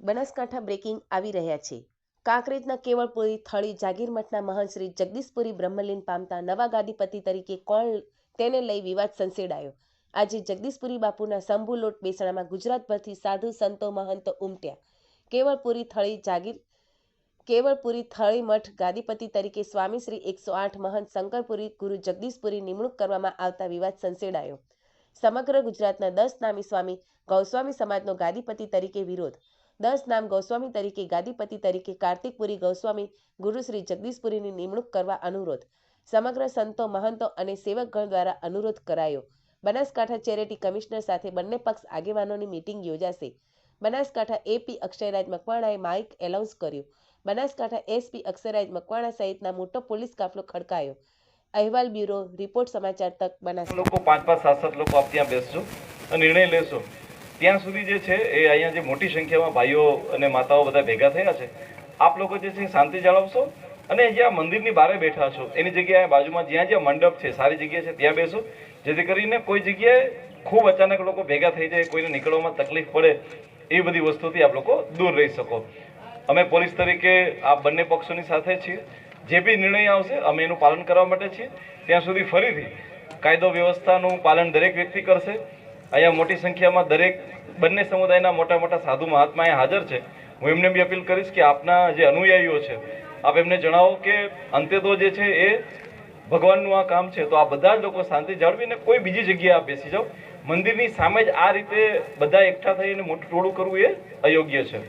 Banaskantha breaking આવી રહ્યા છે. કાંકરેજના કેવળપુરી થળી જાગીર મઠના મહંત શ્રી જગદીશપુરી બ્રહ્મલીન પામતા નવા ગાદીપતિ તરીકે કોણ તેને લઈ વિવાદ સંસેડાયો. આજે જગદીશપુરી બાપુના શંભુલોટ બેસણામાં ગુજરાતભરથી સાધુ સંતો મહંતો ઉમટ્યા. કેવળપુરી થળી જાગીર કેવળપુરી થળી મઠ ગાદીપતિ તરીકે સ્વામી શ્રી એકસો આઠ મહંત શંકરપુરી ગુરુ જગદીશપુરી નિમણૂક કરવામાં આવતા વિવાદ સંસેડાયો. સમગ્ર ગુજરાતના દસ નામી સ્વામી ગૌસ્વામી સમાજનો ગાદીપતિ તરીકે વિરોધ દસ નામ ગોસ્વામી તરીકે, ગાદીપતિ તરીકે કાર્તિકપુરી ગોસ્વામી, ગુરુ શ્રી જગદીશપુરીની નિમણૂક કરવા અનુરોધ. સમગ્ર સંતો, મહંતો અને સેવકગણ દ્વારા અનુરોધ કરાયો. બનાસકાંઠા ચેરિટી કમિશનર સાથે બંને પક્ષ આગેવાનોની મીટિંગ યોજાશે. બનાસકાંઠા એપી અક્ષયરાજ મકવાણાએ માઇક એલાઉન્સ કર્યું. બનાસકાંઠા એસપી અક્ષયરાજ મકવાણા સહિતના મોટો પોલીસ કાફલો ખડકાયો. અહેવાલ બ્યુરો, રિપોર્ટ સમાચાર તક બનાસ લોકો પાંચ પાંચ સાત સાત લોકો આપ ત્યાં બેસજો અને નિર્ણય લેશો. ત્યાં સુધી જે છે એ અહીંયા જે મોટી સંખ્યામાં ભાઈઓ અને માતાઓ બધા ભેગા થયા છે, આપ લોકો જે છે શાંતિ જાળવશો અને જ્યાં મંદિરની બહાર બેઠા છો, એની જગ્યાએ બાજુમાં જ્યાં જ્યાં મંડપ છે, સારી જગ્યા છે, ત્યાં બેસો, જેથી કરીને કોઈ જગ્યાએ ખૂબ અચાનક લોકો ભેગા થઈ જાય, કોઈને નીકળવામાં તકલીફ પડે એ બધી વસ્તુથી આપ લોકો દૂર રહી શકો. અમે પોલીસ તરીકે આ બંને પક્ષોની સાથે છીએ, જે બી નિર્ણય આવશે અમે એનું પાલન કરવા માટે છીએ. ત્યાં સુધી ફરીથી કાયદો વ્યવસ્થાનું પાલન દરેક વ્યક્તિ કરશે અહીંયા મોટી સંખ્યામાં દરેક બંને સમુદાયના મોટા મોટા સાધુ મહાત્મા અહીંયા હાજર છે. હું એમને બી અપીલ કરીશ કે આપના જે અનુયાયીઓ છે, આપ એમને જણાવો કે અંતે તો જે છે એ ભગવાનનું આ કામ છે, તો આ બધા જ લોકો શાંતિ જાળવીને કોઈ બીજી જગ્યાએ આપ બેસી જાઓ. મંદિરની સામે જ આ રીતે બધા એકઠા થઈને મોટું ટોળું કરવું એ અયોગ્ય છે.